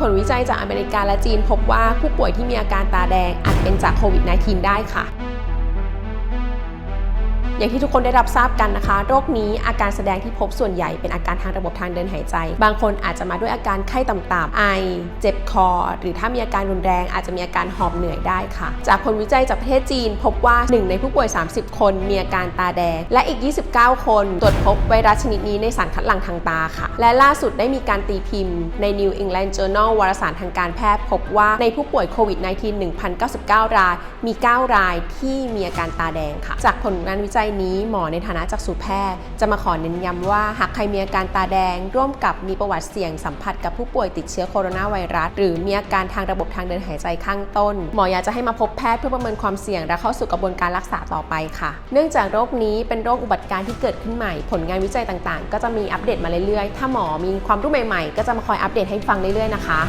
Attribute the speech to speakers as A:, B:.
A: ผลวิจัยจากอเมริกาและจีนพบว่าผู้ป่วยที่มีอาการตาแดงอาจเป็นจากโควิด -19 ได้ค่ะ อย่างที่ทุกคนได้รับทราบกันนะคะ โรคนี้อาการแสดงที่พบส่วนใหญ่เป็นอาการทางระบบทางเดินหายใจ บางคนอาจจะมาด้วยอาการไข้ต่ำๆไอ เจ็บคอ หรือถ้ามีอาการรุนแรง อาจจะมีอาการหอบเหนื่อยได้ค่ะ จากผลวิจัยจากประเทศจีน พบว่า 1 ในผู้ป่วย 30 คนมีอาการตาแดง และอีก 29 คน ตรวจพบไวรัสชนิดนี้ในสารคัดหลั่งทางตาค่ะ และล่าสุดได้มีการตีพิมพ์ใน New England Journal วารสารทางการแพทย์ พบว่าในผู้ป่วยโควิด -19 1,099 ราย มี 9 รายที่มีอาการตาแดงค่ะ จากผลงานวิจัยนี้หมอในฐานะจักษุแพทย์ จะมาขอเน้นย้ำว่าหากใครมีอาการตาแดง ร่วมกับมีประวัติเสี่ยงสัมผัสกับผู้ป่วยติดเชื้อโคโรนาไวรัส หรือมีอาการทางระบบทางเดินหายใจข้างต้น หมออยากจะให้มาพบแพทย์เพื่อประเมินความเสี่ยง และเข้าสู่กระบวนการรักษาต่อไปค่ะ เนื่องจากโรคนี้เป็นโรคอุบัติการณ์ที่เกิดขึ้นใหม่ ผลงานวิจัยต่างๆ ก็จะมีอัปเดตมาเรื่อยๆ ถ้าหมอมีความรู้ใหม่ๆ ก็จะมาคอยอัปเดตให้ฟังเรื่อยๆนะคะ